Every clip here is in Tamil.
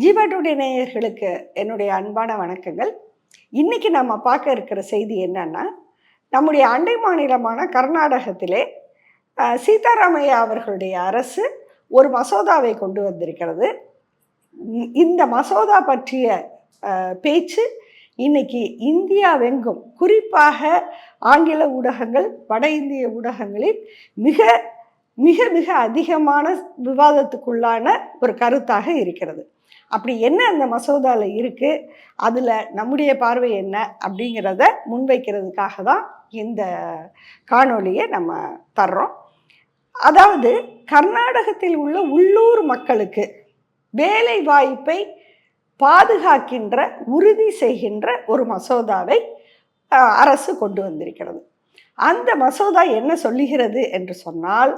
ஜீவாடுடைய நேயர்களுக்கு என்னுடைய அன்பான வணக்கங்கள். இன்றைக்கி நம்ம பார்க்க இருக்கிற செய்தி என்னன்னா நம்முடைய அண்டை மாநிலமான கர்நாடகத்திலே சீதாராமையா அவர்களுடைய அரசு ஒரு மசோதாவை கொண்டு வந்திருக்கிறது. இந்த மசோதா பற்றிய பேச்சு இன்னைக்கு இந்தியாவெங்கும் குறிப்பாக ஆங்கில ஊடகங்கள் வட இந்திய ஊடகங்களில் மிக மிக மிக அதிகமான விவாதத்துக்குள்ளான ஒரு கருத்தாக இருக்கிறது. அப்படி என்ன அந்த மசோதாவில் இருக்குது அதில் நம்முடைய பார்வை என்ன? அப்படிங்கிறத முன்வைக்கிறதுக்காக தான் இந்த காணொளியை நம்ம தர்றோம். அதாவது கர்நாடகத்தில் உள்ள உள்ளூர் மக்களுக்கு வேலை வாய்ப்பை பாதுகாக்கின்ற உறுதி செய்கின்ற ஒரு மசோதாவை அரசு கொண்டு வந்திருக்கிறது. அந்த மசோதா என்ன சொல்லுகிறது என்று சொன்னால்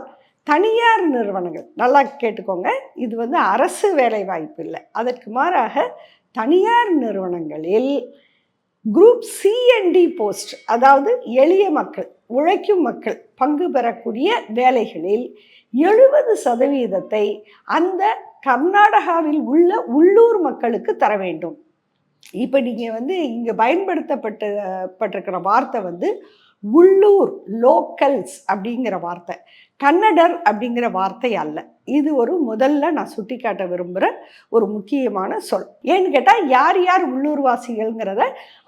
தனியார் நிறுவனங்கள். நல்லா கேட்டுக்கோங்க. இது வந்து அரசு வேலை வாய்ப்பு இல்லை. அதற்கு மாறாக தனியார் நிறுவனங்களில் குரூப் சிஎன்டி போஸ்ட் அதாவது எளிய மக்கள் உழைக்கும் மக்கள் பங்கு பெறக்கூடிய வேலைகளில் எழுபது சதவீதத்தை அந்த கர்நாடகாவில் உள்ள உள்ளூர் மக்களுக்கு தர வேண்டும். இப்போ நீங்கள் வந்து இங்கே பயன்படுத்தப்பட்ட பட்டிருக்கிற வார்த்தை வந்து உள்ளூர் லோக்கல்ஸ் அப்படிங்கிற வார்த்தை. கன்னடர் அப்படிங்கிற வார்த்தை அல்ல. இது ஒரு முதல்ல நான் சுட்டிக்காட்ட விரும்புகிற ஒரு முக்கியமான சொல். ஏன்னு கேட்டால் யார் யார் உள்ளூர்வாசிகள்ங்கிறத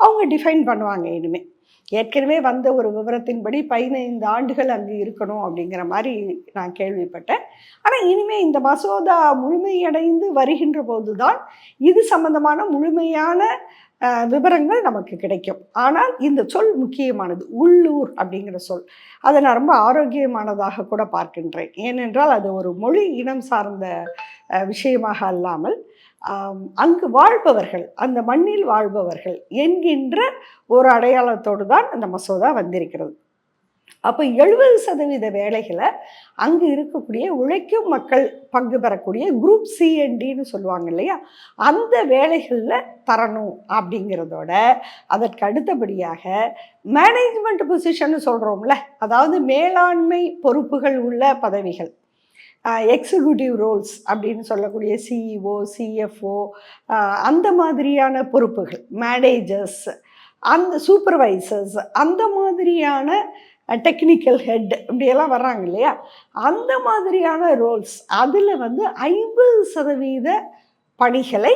அவங்க டிஃபைன் பண்ணுவாங்க இனிமேல் ஏற்கனவே வந்த ஒரு விவரத்தின்படி பதினைந்து ஆண்டுகள் அங்கு இருக்கணும் அப்படிங்கிற மாதிரி நான் கேள்விப்பட்டேன். ஆனால் இனிமேல் இந்த மசோதா முழுமையடைந்து வருகின்ற போது தான் இது சம்பந்தமான முழுமையான விவரங்கள் நமக்கு கிடைக்கும். ஆனால் இந்த சொல் முக்கியமானது உள்ளூர் அப்படிங்கிற சொல். அதை நான் ரொம்ப ஆரோக்கியமானதாக கூட பார்க்கின்றேன். ஏனென்றால் அது ஒரு மொழி இனம் சார்ந்த விஷயமாக அல்லாமல் அங்கு வாழ்பவர்கள் அந்த மண்ணில் வாழ்பவர்கள் என்கின்ற ஒரு அடையாளத்தோடு தான் அந்த மசோதா வந்திருக்கிறது. அப்போ எழுபது சதவீத வேலைகளை அங்கு இருக்கக்கூடிய உழைக்கும் மக்கள் பங்கு பெறக்கூடிய குரூப் சிஎன்டின்னு சொல்லுவாங்க இல்லையா? அந்த வேலைகளில் தரணும் அப்படிங்கிறதோட அதற்கு அடுத்தபடியாக மேனேஜ்மெண்ட் பொசிஷன் சொல்கிறோம்ல அதாவது மேலாண்மை பொறுப்புகள் உள்ள பதவிகள். எக்ஸிக்யூட்டிவ் ரோல்ஸ் அப்படின்னு சொல்லக்கூடிய சிஇஓ சிஎஃப்ஓ அந்த மாதிரியான பொறுப்புகள் மேனேஜர்ஸ் அந்த சூப்பர்வைசர்ஸ் அந்த மாதிரியான டெக்னிக்கல் ஹெட் இப்படியெல்லாம் வர்றாங்க இல்லையா? அந்த மாதிரியான ரோல்ஸ் அதில் வந்து ஐம்பது சதவீத பணிகளை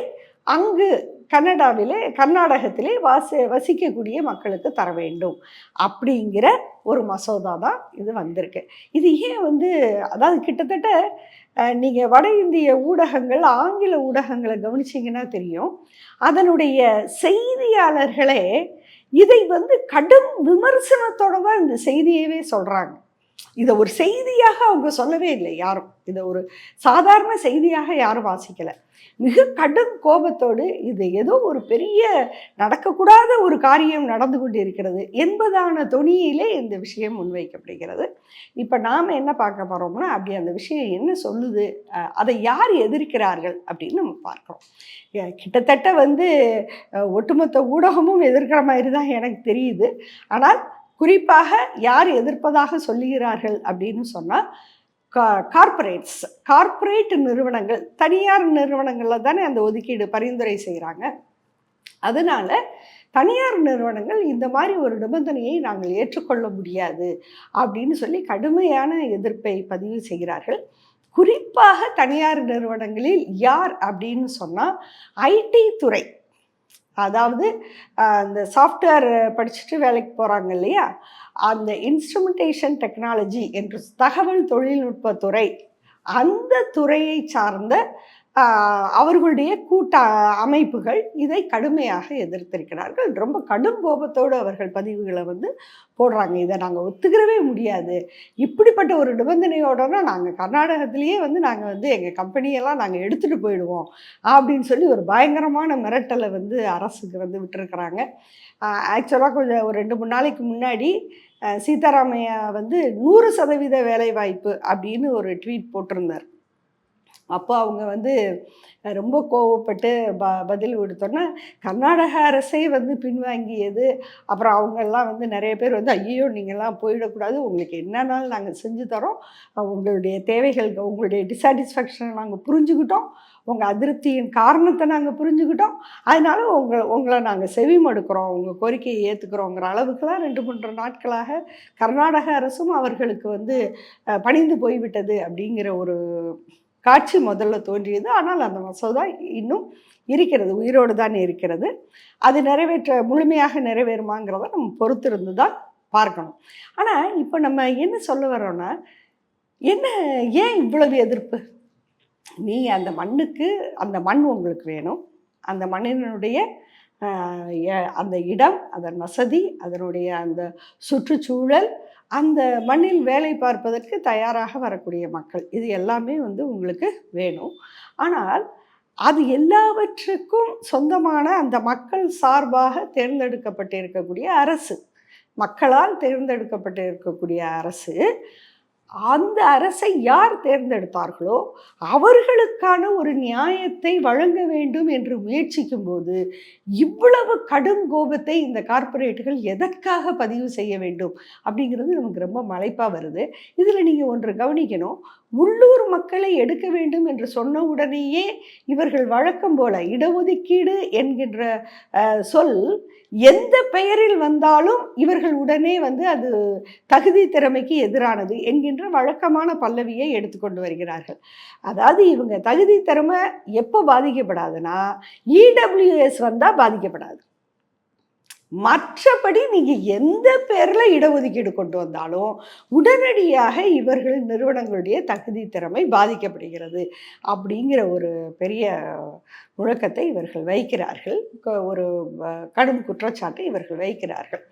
அங்கு கன்னடாவிலே கர்நாடகத்திலே வாச வசிக்கக்கூடிய மக்களுக்கு தர வேண்டும். அப்படிங்கிற ஒரு மசோதா தான் இது வந்திருக்கு. இது ஏன் வந்து அதாவது கிட்டத்தட்ட நீங்கள் வட இந்திய ஊடகங்கள் ஆங்கில ஊடகங்களை கவனிச்சிங்கன்னா தெரியும். அதனுடைய செய்தியாளர்களே இதை வந்து கடும் விமர்சனத்தோட தான் இந்த செய்தியவே சொல்கிறாங்க இதை ஒரு செய்தியாக அவங்க சொல்லவே இல்லை யாரும். இதை ஒரு சாதாரண செய்தியாக யாரும் வாசிக்கலை. மிக கடும் கோபத்தோடு இது ஏதோ ஒரு பெரிய நடக்கக்கூடாத ஒரு காரியம் நடந்து கொண்டு இருக்கிறது என்பதான தொனியிலே இந்த விஷயம் முன்வைக்கப்படுகிறது. இப்போ நாம் என்ன பார்க்க போகிறோம்னா அப்படி அந்த விஷயம் என்ன சொல்லுது அதை யார் எதிர்க்கிறார்கள் அப்படின்னு நம்ம பார்க்குறோம். கிட்டத்தட்ட வந்து ஒட்டுமொத்த ஊடகமும் எதிர்க்கிற மாதிரி தான் எனக்கு தெரியுது. ஆனால் குறிப்பாக யார் எதிர்ப்பதாக சொல்லுகிறார்கள் அப்படின்னு சொன்னால் கார்ப்பரேட்ஸ் கார்ப்பரேட் நிறுவனங்கள் தனியார் நிறுவனங்களில் தானே அந்த ஒதுக்கீடு பரிந்துரை செய்கிறாங்க அதனால் தனியார் நிறுவனங்கள் இந்த மாதிரி ஒரு நிபந்தனையை நாங்கள் ஏற்றுக்கொள்ள முடியாது அப்படின்னு சொல்லி கடுமையான எதிர்ப்பை பதிவு செய்கிறார்கள். குறிப்பாக தனியார் நிறுவனங்களில் யார் அப்படின்னு சொன்னால் ஐடி துறை. அதாவது அந்த இந்த சாஃப்ட்வேர் படிச்சுட்டு வேலைக்கு போகிறாங்க இல்லையா? அந்த இன்ஸ்ட்ருமெண்டேஷன் டெக்னாலஜி என்று தகவல் தொழில்நுட்ப துறை அந்த துறையை சார்ந்த அவர்களுடைய கூட்ட அமைப்புகள் இதை கடுமையாக எதிர்த்திருக்கிறார்கள். ரொம்ப கடும் கோபத்தோடு அவர்கள் பதிவுகளை வந்து போடுறாங்க. இதை நாங்கள் ஒத்துக்கிறவே முடியாது. இப்படிப்பட்ட ஒரு நிபந்தனையோடனா நாங்கள் கர்நாடகத்திலேயே வந்து நாங்கள் வந்து எங்கள் கம்பெனியெல்லாம் நாங்கள் எடுத்துகிட்டு போயிடுவோம் அப்படின்னு சொல்லி ஒரு பயங்கரமான மிரட்டலை வந்து அரசுக்கு வந்து விட்டுருக்குறாங்க. ஆக்சுவலாக கொஞ்சம் ஒரு ரெண்டு மூணு நாளைக்கு முன்னாடி சீதாராமையா வந்து நூறு சதவீத வேலைவாய்ப்பு அப்படின்னு ஒரு ட்வீட் போட்டிருந்தார். அப்போ அவங்க வந்து ரொம்ப கோவப்பட்டு ப பதில் கொடுத்தோன்னா கர்நாடக அரசே வந்து பின்வாங்கியது. அப்புறம் அவங்கெல்லாம் வந்து நிறைய பேர் வந்து ஐயோ நீங்கள்லாம் போயிடக்கூடாது. உங்களுக்கு என்னன்னாலும் நாங்கள் செஞ்சு தரோம். உங்களுடைய தேவைகள் உங்களுடைய டிசாட்டிஸ்ஃபேக்ஷனை நாங்கள் புரிஞ்சுக்கிட்டோம். உங்கள் அதிருப்தியின் காரணத்தை நாங்கள் புரிஞ்சுக்கிட்டோம். அதனால உங்களை உங்களை நாங்கள் செவிமடுக்கிறோம். உங்கள் கோரிக்கையை ஏற்றுக்கிறோங்கிற அளவுக்குலாம் ரெண்டு மூன்று நாட்களாக கர்நாடக அரசும் அவர்களுக்கு வந்து பணிந்து போய்விட்டது. அப்படிங்கிற ஒரு காட்சி முதல்ல தோன்றியது. ஆனால் அந்த மசோதா இன்னும் இருக்கிறது உயிரோடு தான் இருக்கிறது. அது நிறைவேற்ற முழுமையாக நிறைவேறுமாங்கிறத நம்ம பொறுத்திருந்து தான் பார்க்கணும். ஆனால் இப்போ நம்ம என்ன சொல்ல வரோன்னா என்ன ஏன் இவ்வளவு எதிர்ப்பு? நீ அந்த மண்ணுக்கு அந்த மண் உங்களுக்கு வேணும். அந்த மண்ணினுடைய அந்த இடம் அதன் வசதி அதனுடைய அந்த சுற்றுச்சூழல் அந்த மண்ணில் வேலை பார்ப்பதற்கு தயாராக வரக்கூடிய மக்கள். இது எல்லாமே வந்து உங்களுக்கு வேணும். ஆனால் அது எல்லாவற்றுக்கும் சொந்தமான அந்த மக்கள் சார்பாக தேர்ந்தெடுக்கப்பட்டிருக்கக்கூடிய அரசு. மக்களால் தேர்ந்தெடுக்கப்பட்டிருக்கக்கூடிய அரசு அந்த அரசை யார் தேர்ந்தெடுத்தார்களோ அவர்களுக்கான ஒரு நியாயத்தை வழங்க வேண்டும் என்று முயற்சிக்கும் போது இவ்வளவு கடும் கோபத்தை இந்த கார்ப்பரேட்டுகள் எதற்காக பதிவு செய்ய வேண்டும் அப்படிங்கிறது நமக்கு ரொம்ப மலைப்பாக வருது. இதில் நீங்கள் ஒன்று கவனிக்கணும். உள்ளூர் மக்களை எடுக்க வேண்டும் என்று சொன்ன உடனேயே இவர்கள் வழக்கம் போல இடஒதுக்கீடு என்கின்ற சொல் எந்த பெயரில் வந்தாலும் இவர்கள் உடனே வந்து அது தகுதி திறமைக்கு எதிரானது என்கின்ற வழக்கமான பல்லவியை எடுத்துக்கொண்டு வருகிறார்கள். அதாவது இவங்க தகுதி திறமை எப்போ பாதிக்கப்படாதுன்னா இடபிள்யூஎஸ் வந்தால் பாதிக்கப்படாது. மற்றபடி நீங்கள் எந்த பேரில் இடஒதுக்கீடு கொண்டு வந்தாலும் உடனடியாக இவர்கள் நிறுவனங்களுடைய தகுதி திறமை பாதிக்கப்படுகிறது அப்படிங்கிற ஒரு பெரிய முழக்கத்தை இவர்கள் வைக்கிறார்கள். ஒரு கடும் குற்றச்சாட்டை இவர்கள் வைக்கிறார்கள்.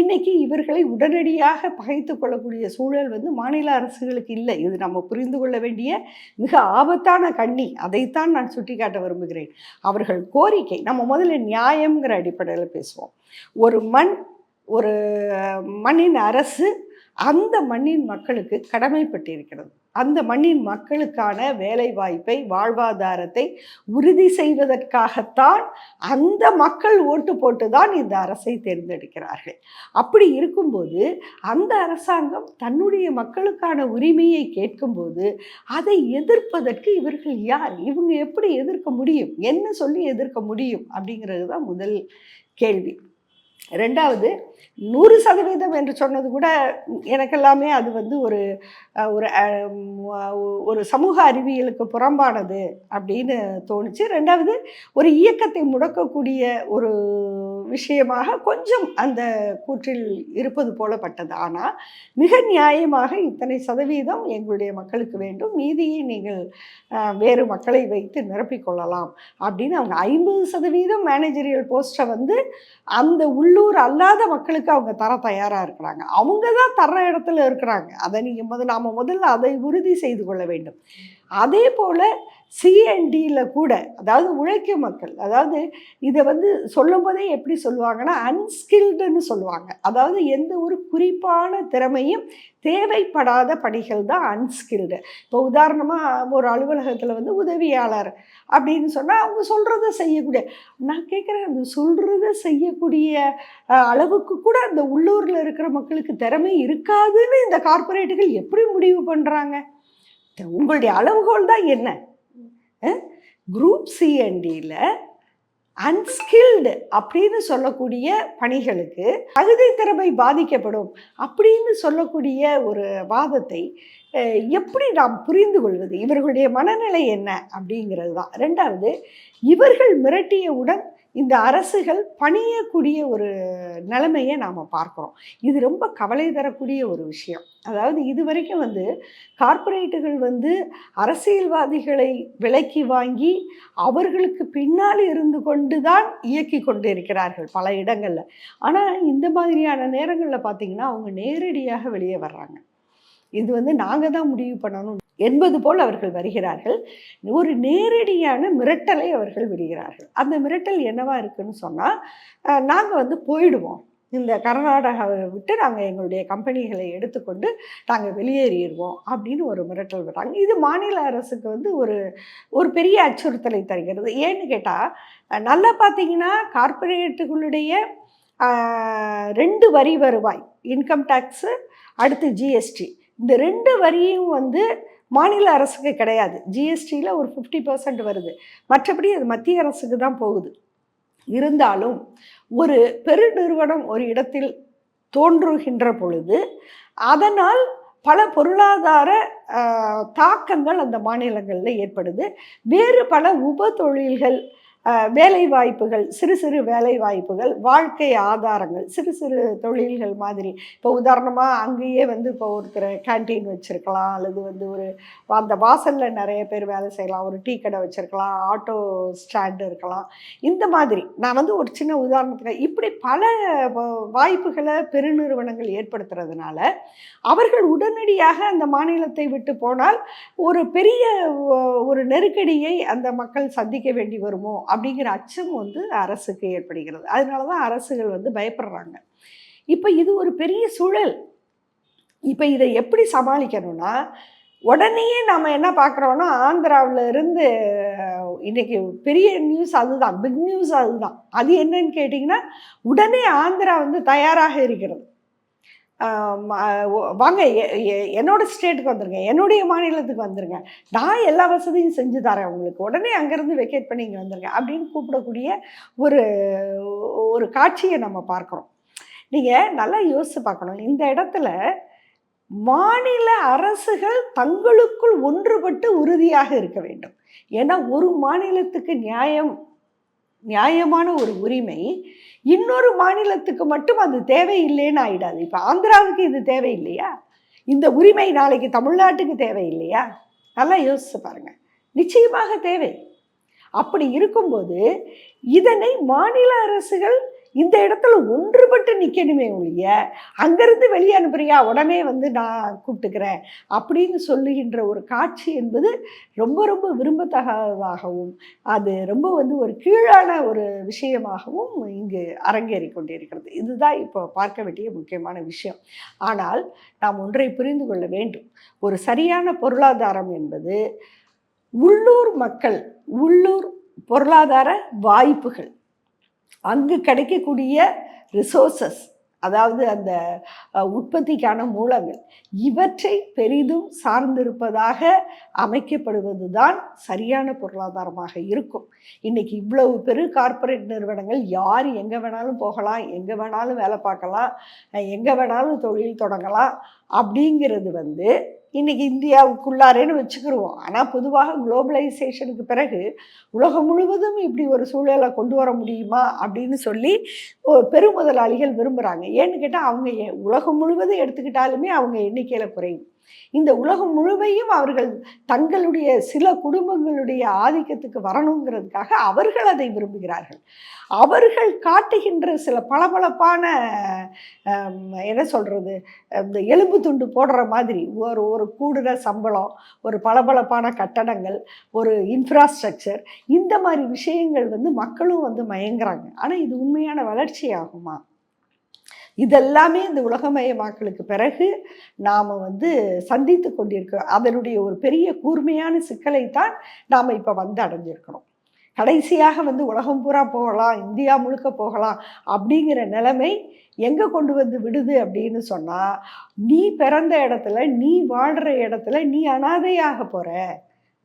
இன்னைக்கு இவர்களை உடனடியாக பகைத்து கொள்ளக்கூடிய சூழல் வந்து மாநில அரசுகளுக்கு இல்லை. இது நம்ம புரிந்து கொள்ள வேண்டிய மிக ஆபத்தான கண்ணி. அதைத்தான் நான் சுட்டிக்காட்ட விரும்புகிறேன். அவர்கள் கோரிக்கை நம்ம முதல்ல நியாயம்ங்கிற அடிப்படையில் பேசுவோம். ஒரு மண் ஒரு மண்ணின் அரசு அந்த மண்ணின் மக்களுக்கு கடமைப்பட்டிருக்கிறது. அந்த மண்ணின் மக்களுக்கான வேலை வாய்ப்பை வாழ்வாதாரத்தை உறுதி செய்வதற்காகத்தான் அந்த மக்கள் ஓட்டு போட்டு தான் இந்த அரசை தேர்ந்தெடுக்கிறார்கள். அப்படி இருக்கும்போது அந்த அரசாங்கம் தன்னுடைய மக்களுக்கான உரிமையை கேட்கும்போது அதை எதிர்ப்பதற்கு இவர்கள் யார்? இவங்க எப்படி எதிர்க்க முடியும்? என்ன சொல்லி எதிர்க்க முடியும்? அப்படிங்கிறது தான் முதல் கேள்வி. ரெண்டாவது நூறு சதவீதம் என்று சொன்னது கூட எனக்கெல்லாமே அது வந்து ஒரு ஒரு ஒரு சமூக அறிவியலுக்கு புறம்பானது அப்படின்னு தோணுச்சு. ரெண்டாவது ஒரு இயக்கத்தை முடக்கக்கூடிய ஒரு விஷயமாக கொஞ்சம் அந்த கூற்றில் இருப்பது போலப்பட்டது. ஆனால் மிக நியாயமாக இத்தனை சதவீதம் எங்களுடைய மக்களுக்கு வேண்டும். மீதியை நீங்கள் வேறு மக்களை வைத்து நிரப்பிக்கொள்ளலாம் அப்படின்னு அவங்க ஐம்பது சதவீதம் மேனேஜரியல் போஸ்ட்டை வந்து அந்த உள்ளூர் அல்லாத மக்களுக்கு அவங்க தர தயாராக இருக்கிறாங்க. அவங்க தான் தர்ற இடத்துல இருக்கிறாங்க. அதை நீங்கள் முதல் நாம் முதல்ல அதை உறுதி செய்து கொள்ள வேண்டும். அதே போல் சிஎன்டியில் கூட அதாவது உழைக்கும் மக்கள் அதாவது இதை வந்து சொல்லும்போதே எப்படி சொல்லுவாங்கன்னா அன்ஸ்கில்டுன்னு சொல்லுவாங்க. அதாவது எந்த ஒரு குறிப்பான திறமையும் தேவைப்படாத பணிகள் தான் அன்ஸ்கில்டு இப்போ உதாரணமாக ஒரு அலுவலகத்தில் வந்து உதவியாளர் அப்படின்னு சொன்னால் அவங்க சொல்கிறத செய்யக்கூடிய நான் கேட்குறேன் அந்த சொல்கிறத செய்யக்கூடிய அளவுக்கு கூட அந்த உள்ளூரில் இருக்கிற மக்களுக்கு திறமை இருக்காதுன்னு இந்த கார்ப்பரேட்டுகள் எப்படி முடிவு பண்ணுறாங்க உங்களுடைய அளவுகோல் தான் என்ன? குரூப் சிஎன்டியில் அன்ஸ்கில்டு அப்படின்னு சொல்லக்கூடிய பணிகளுக்கு தகுதி திறமை பாதிக்கப்படும் அப்படின்னு சொல்லக்கூடிய ஒரு வாதத்தை எப்படி நாம் புரிந்து கொள்வது? இவர்களுடைய மனநிலை என்ன? அப்படிங்கிறது தான். ரெண்டாவது இவர்கள் மிரட்டியவுடன் இந்த அரசுகள் பணியக்கூடிய ஒரு நிலைமையை நாம் பார்க்குறோம். இது ரொம்ப கவலை தரக்கூடிய ஒரு விஷயம். அதாவது இது வரைக்கும் வந்து கார்ப்பரேட்டுகள் வந்து அரசியல்வாதிகளை விலக்கி வாங்கி அவர்களுக்கு பின்னால் இருந்து கொண்டு தான் இயக்கி கொண்டு இருக்கிறார்கள் பல இடங்களில். ஆனால் இந்த மாதிரியான நேரங்களில் பார்த்தீங்கன்னா அவங்க நேரடியாக வெளியே வர்றாங்க. இது வந்து நாங்கள் தான் முடிவு பண்ணணும் என்பது போல் அவர்கள் வருகிறார்கள். ஒரு நேரடியான மிரட்டலை அவர்கள் விடுகிறார்கள். அந்த மிரட்டல் என்னவா இருக்குன்னு சொன்னால் நாங்கள் வந்து போயிடுவோம். இந்த கர்நாடகாவை விட்டு நாங்கள் எங்களுடைய கம்பெனிகளை எடுத்துக்கொண்டு நாங்கள் வெளியேறிடுவோம் அப்படின்னு ஒரு மிரட்டல் விடுறாங்க. இது மாநில அரசுக்கு வந்து ஒரு ஒரு பெரிய அச்சுறுத்தலை தருகிறது. ஏன்னு கேட்டால் நல்லா பார்த்தீங்கன்னா கார்ப்பரேட்டுகளுடைய ரெண்டு வரி வருவாய். இன்கம் டேக்ஸு அடுத்து ஜிஎஸ்டி இந்த ரெண்டு வரியும் வந்து மாநில அரசுக்கு கிடையாது. ஜிஎஸ்டியில் ஒரு ஃபிஃப்டி பர்சன்ட் வருது. மற்றபடி அது மத்திய அரசுக்கு தான் போகுது. இருந்தாலும் ஒரு பெருநிறுவனம் ஒரு இடத்தில் தோன்றுகின்ற பொழுது அதனால் பல பொருளாதார தாக்கங்கள் அந்த மாநிலங்களில் ஏற்படுது. வேறு பல உப தொழில்கள் வேலை வாய்ப்புகள் சிறு சிறு வேலை வாய்ப்புகள் வாழ்க்கை ஆதாரங்கள் சிறு சிறு தொழில்கள் மாதிரி. இப்போ உதாரணமாக அங்கேயே வந்து இப்போ ஒருத்தர் கேன்டீன் வச்சுருக்கலாம் அல்லது வந்து ஒரு அந்த வாசலில் நிறைய பேர் வேலை செய்யலாம் ஒரு டீ கடை வச்சுருக்கலாம் ஆட்டோ ஸ்டாண்டு இருக்கலாம். இந்த மாதிரி நான் வந்து ஒரு சின்ன உதாரணத்துக்கு இப்படி பல வாய்ப்புகளை பெருநிறுவனங்கள் ஏற்படுத்துறதுனால அவர்கள் உடனடியாக அந்த மாநிலத்தை விட்டு போனால் ஒரு பெரிய ஒரு நெருக்கடியை அந்த மக்கள் சந்திக்க வேண்டி வருமோ? அப்படிங்கிற அச்சம் வந்து அரசுக்கு ஏற்படுகிறது. அதனால தான் அரசுகள் வந்து பயப்படுறாங்க. இப்போ இது ஒரு பெரிய சூழல். இப்போ இதை எப்படி சமாளிக்கணும்னா உடனேயே நம்ம என்ன பார்க்குறோன்னா ஆந்திராவில் இருந்து இன்றைக்கி பெரிய நியூஸ் அதுதான் பிக் நியூஸ் அதுதான். அது என்னன்னு கேட்டிங்கன்னா உடனே ஆந்திரா வந்து தயாராக இருக்கிறது. வாங்க எ- எ- என்னோட ஸ்டேட்டுக்கு வந்துருங்க என்னுடைய மாநிலத்துக்கு வந்துருங்க நான் எல்லா வசதியும் செஞ்சு தரேன் உங்களுக்கு. உடனே அங்கேருந்து வெக்கேட் பண்ணி இங்கே வந்துருங்க அப்படின்னு கூப்பிடக்கூடிய ஒரு ஒரு காட்சியை நம்ம பார்க்குறோம். நீங்கள் நல்லா யோசித்து பார்க்கணும். இந்த இடத்துல மாநில அரசுகள் தங்களுக்குள் ஒன்றுபட்டு உறுதியாக இருக்க வேண்டும். ஏன்னா ஒரு மாநிலத்துக்கு நியாயம் நியாயமான ஒரு உரிமை இன்னொரு மாநிலத்துக்கு மட்டும் அது தேவையில்லைன்னு ஆயிடாது. இப்போ ஆந்திராவுக்கு இது தேவையில்லையா? இந்த உரிமை நாளைக்கு தமிழ்நாட்டுக்கு தேவையில்லையா? நல்லா யோசிச்சு பாருங்கள் நிச்சயமாக தேவை. அப்படி இருக்கும்போது இதனை மாநில அரசுகள் இந்த இடத்துல ஒன்றுபட்டு நிற்கணுமே ஒழிய அங்கேருந்து வெளியே அனுப்புறியா? உடனே வந்து நான் கூப்பிட்டுக்கிறேன் அப்படின்னு சொல்லுகின்ற ஒரு காட்சி என்பது ரொம்ப ரொம்ப விரும்பத்தகாததாகவும் அது ரொம்ப வந்து ஒரு கீழான ஒரு விஷயமாகவும் இங்கு அரங்கேறி கொண்டிருக்கிறது. இதுதான் இப்போ பார்க்க வேண்டிய முக்கியமான விஷயம். ஆனால் நாம் ஒன்றை புரிந்து கொள்ள வேண்டும். ஒரு சரியான பொருளாதாரம் என்பது உள்ளூர் மக்கள் உள்ளூர் பொருளாதார வாய்ப்புகள். அங்கு கிடைக்கக்கூடிய ரிசோர்சஸ் அதாவது அந்த உற்பத்திக்கான மூலங்கள் இவற்றை பெரிதும் சார்ந்திருப்பதாக அமைக்கப்படுவது தான் சரியான பொருளாதாரமாக இருக்கும். இன்னைக்கு இவ்வளவு பெரு கார்ப்பரேட் நிறுவனங்கள் யார் எங்கே வேணாலும் போகலாம் எங்கே வேணாலும் வேலை பார்க்கலாம் எங்கே வேணாலும் தொழில் தொடங்கலாம் அப்படிங்கிறது வந்து இன்னைக்கு இந்தியாவுக்குள்ளாரேன்னு வச்சுக்கிருவோம். ஆனால் பொதுவாக குளோபலைசேஷனுக்கு பிறகு உலகம் முழுவதும் இப்படி ஒரு சூழலை கொண்டு வர முடியுமா அப்படின்னு சொல்லி பெரும் பெருமுதலாளிகள் விரும்புகிறாங்க ஏன்னு கேட்டால் அவங்க எ- உலகம் முழுவதும் எடுத்துக்கிட்டாலுமே அவங்க எண்ணிக்கையில் குறையும். இந்த உலகம் முழுமையும் அவர்கள் தங்களுடைய சில குடும்பங்களுடைய ஆதிக்கத்துக்கு வரணுங்கிறதுக்காக அவர்கள் அதை விரும்புகிறார்கள். அவர்கள் காட்டுகின்ற சில பளபளப்பான என்ன சொல்கிறது இந்த எலும்பு துண்டு போடுற மாதிரி ஒரு ஒரு கூடுதல் சம்பளம் ஒரு பளபளப்பான கட்டடங்கள் ஒரு இன்ஃப்ராஸ்ட்ரக்சர் இந்த மாதிரி விஷயங்கள் வந்து மக்களும் வந்து மயங்குறாங்க. ஆனால் இது உண்மையான வளர்ச்சி ஆகுமா இதெல்லாமே இந்த உலகமயமாக்கலுக்கு பிறகு நாம் வந்து சந்தித்து கொண்டிருக்கிறோம். அதனுடைய ஒரு பெரிய கூர்மையான சிக்கலை தான் நாம் இப்போ வந்து அடைஞ்சிருக்கிறோம். கடைசியாக வந்து உலகம் பூரா போகலாம் இந்தியா முழுக்க போகலாம் அப்படிங்கிற நிலைமை எங்கே கொண்டு வந்து விடுது அப்படின்னு சொன்னால் நீ பிறந்த இடத்துல நீ வாழ்கிற இடத்துல நீ அனாதையாக போகிற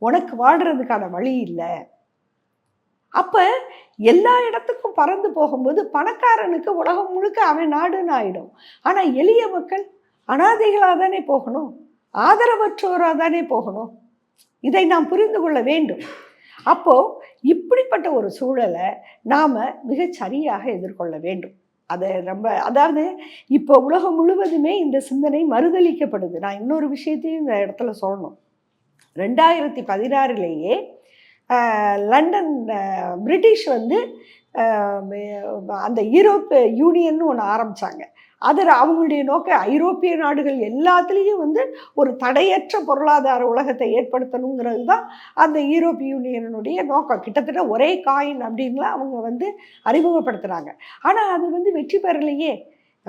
உனக்கு வாழ்கிறதுக்கான வழி இல்லை. அப்போ எல்லா இடத்துக்கும் பறந்து போகும்போது பணக்காரனுக்கு உலகம் முழுக்க அவன் நாடுன்னு ஆயிடும். ஆனால் எளிய மக்கள் அனாதைகளாக தானே போகணும் ஆதரவற்றோராக தானே போகணும். இதை நாம் புரிந்து கொள்ள வேண்டும். அப்போது இப்படிப்பட்ட ஒரு சூழலை நாம் மிகச்சரியாக எதிர்கொள்ள வேண்டும். அதை ரொம்ப அதாவது இப்போ உலகம் முழுவதுமே இந்த சிந்தனை மறுதளிக்கப்படுது நான் இன்னொரு விஷயத்தையும் இந்த இடத்துல சொல்லணும். ரெண்டாயிரத்தி பதினாறுலேயே லண்டன் பிரிட்டிஷ் வந்து அந்த யூரோப் யூனியன் ஒன்று ஆரம்பித்தாங்க அதில் அவங்களுடைய நோக்கம். ஐரோப்பிய நாடுகள் எல்லாத்துலேயும் வந்து ஒரு தடையற்ற பொருளாதார உலகத்தை ஏற்படுத்தணுங்கிறது தான் அந்த யூரோப் யூனியனுடைய நோக்கம். கிட்டத்தட்ட ஒரே காயின் அப்படின்லாம் அவங்க வந்து அறிமுகப்படுத்துகிறாங்க ஆனால் அது வந்து வெற்றி பெறலையே.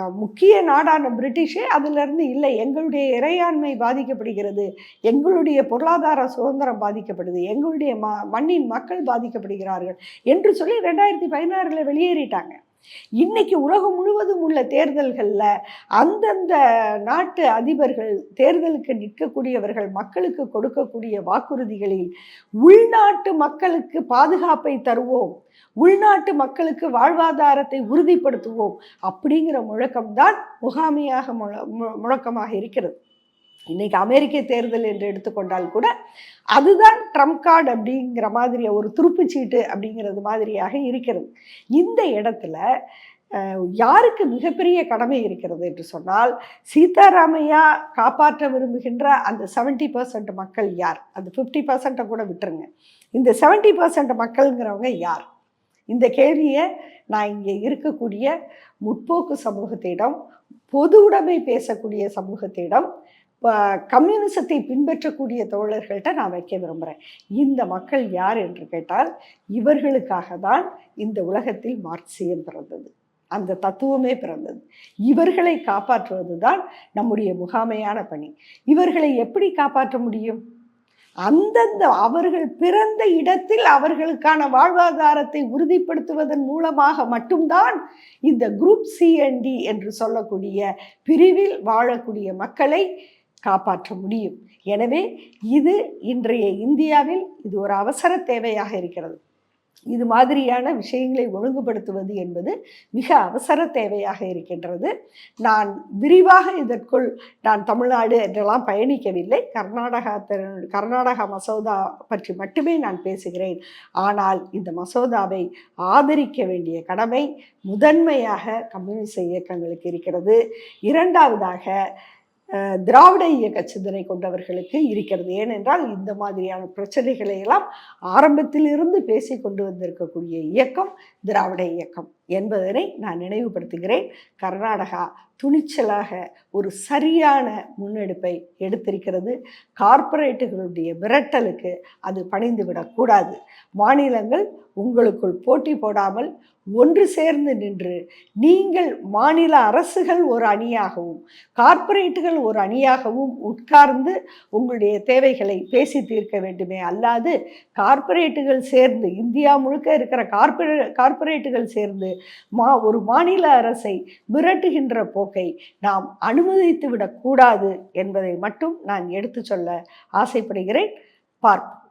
முக்கிய நாடான பிரிட்டிஷே அதிலிருந்து இல்லை. எங்களுடைய இறையாண்மை பாதிக்கப்படுகிறது. எங்களுடைய பொருளாதார சுதந்திரம் பாதிக்கப்படுது. எங்களுடைய ம மண்ணின் மக்கள் பாதிக்கப்படுகிறார்கள் என்று சொல்லி ரெண்டாயிரத்தி பதினாறில் வெளியேறிட்டாங்க. இன்னைக்கு உலகம் முழுவதும் உள்ள தேர்தல்களில் அந்தந்த நாட்டு அதிபர்கள் தேர்தலுக்கு நிற்கக்கூடியவர்கள் மக்களுக்கு கொடுக்கக்கூடிய வாக்குறுதிகளில் உள்நாட்டு மக்களுக்கு பாதுகாப்பை தருவோம் உள்நாட்டு மக்களுக்கு வாழ்வாதாரத்தை உறுதிப்படுத்துவோம் அப்படிங்கிற முழக்கம்தான் முகாமையாக முழக்கமாக இருக்கிறது. இன்னைக்கு அமெரிக்க தேர்தல் என்று எடுத்துக்கொண்டால் கூட அதுதான் ட்ரம்ப் கார்டு அப்படிங்கிற மாதிரி ஒரு துருப்புச்சீட்டு அப்படிங்கிறது மாதிரியாக இருக்கிறது. இந்த இடத்துல யாருக்கு மிகப்பெரிய கடமை இருக்கிறது என்று சொன்னால் சீதாராமையா காப்பாற்ற விரும்புகின்ற அந்த செவன்டி பர்சன்ட் மக்கள் யார்? அந்த ஃபிஃப்டி பர்சன்ட்டை கூட விட்டுருங்க. இந்த செவன்டி பர்சன்ட் மக்கள்ங்கிறவங்க யார்? இந்த கேள்வியை நான் இங்கே இருக்கக்கூடிய முற்போக்கு சமூகத்திடம் பொது உடைமை பேசக்கூடிய சமூகத்திடம் கம்யூனிசத்தை பின்பற்றக்கூடிய தோழர்கள்ட்ட நான் வைக்க விரும்புகிறேன் இந்த மக்கள் யார் என்று கேட்டால் இவர்களுக்காக தான் இந்த உலகத்தில் மார்க்சியம் பிறந்தது. அந்த தத்துவமே பிறந்தது. இவர்களை காப்பாற்றுவது தான் நம்முடைய முகாமையான பணி. இவர்களை எப்படி காப்பாற்ற முடியும்? அந்தந்த அவர்கள் பிறந்த இடத்தில் அவர்களுக்கான வாழ்வாதாரத்தை உறுதிப்படுத்துவதன் மூலமாக மட்டும்தான் இந்த குரூப் சிஎன்டி என்று சொல்லக்கூடிய பிரிவில் வாழக்கூடிய மக்களை காப்பாற்ற முடியும். எனவே இது இன்றைய இந்தியாவில் இது ஒரு அவசர தேவையாக இருக்கிறது. இது மாதிரியான விஷயங்களை ஒழுங்குபடுத்துவது என்பது மிக அவசர தேவையாக இருக்கின்றது. நான் விரிவாக இதற்குள் நான் தமிழ்நாடு என்றெல்லாம் பயணிக்கவில்லை. கர்நாடகா கர்நாடகா மசோதா பற்றி மட்டுமே நான் பேசுகிறேன். ஆனால் இந்த மசோதாவை ஆதரிக்க வேண்டிய கடமை முதன்மையாக கம்யூனிஸ்ட் இயக்கங்களுக்கு இருக்கிறது. இரண்டாவதாக திராவிட இயக்க சிந்தனை கொண்டவர்களுக்கு இருக்கிறது. ஏனென்றால் இந்த மாதிரியான பிரச்சனைகளை எல்லாம் ஆரம்பத்திலிருந்து பேசி கொண்டு வந்திருக்கக்கூடிய இயக்கம் திராவிட இயக்கம். என்பதனை நான் நினைவுபடுத்துகிறேன். கர்நாடகா துணிச்சலாக ஒரு சரியான முன்னெடுப்பை எடுத்திருக்கிறது. கார்ப்பரேட்டுகளுடைய விரட்டலுக்கு அது பணிந்துவிடக்கூடாது மாநிலங்கள் உங்களுக்குள் போட்டி போடாமல் ஒன்று சேர்ந்து நின்று நீங்கள் மாநில அரசுகள் ஒரு அணியாகவும் கார்ப்பரேட்டுகள் ஒரு அணியாகவும் உட்கார்ந்து உங்களுடைய தேவைகளை பேசி தீர்க்க வேண்டுமே அல்லாது கார்ப்பரேட்டுகள் சேர்ந்து இந்தியா முழுக்க இருக்கிற கார்ப்பரே கார்ப்பரேட்டுகள் சேர்ந்து மா ஒரு மாநில அரசை மிரட்டுகின்ற போக்கை நாம் அனுமதித்து விடக்கூடாது என்பதை மட்டும் நான் எடுத்து சொல்ல ஆசைப்படுகிறேன். பார்ப்போம்.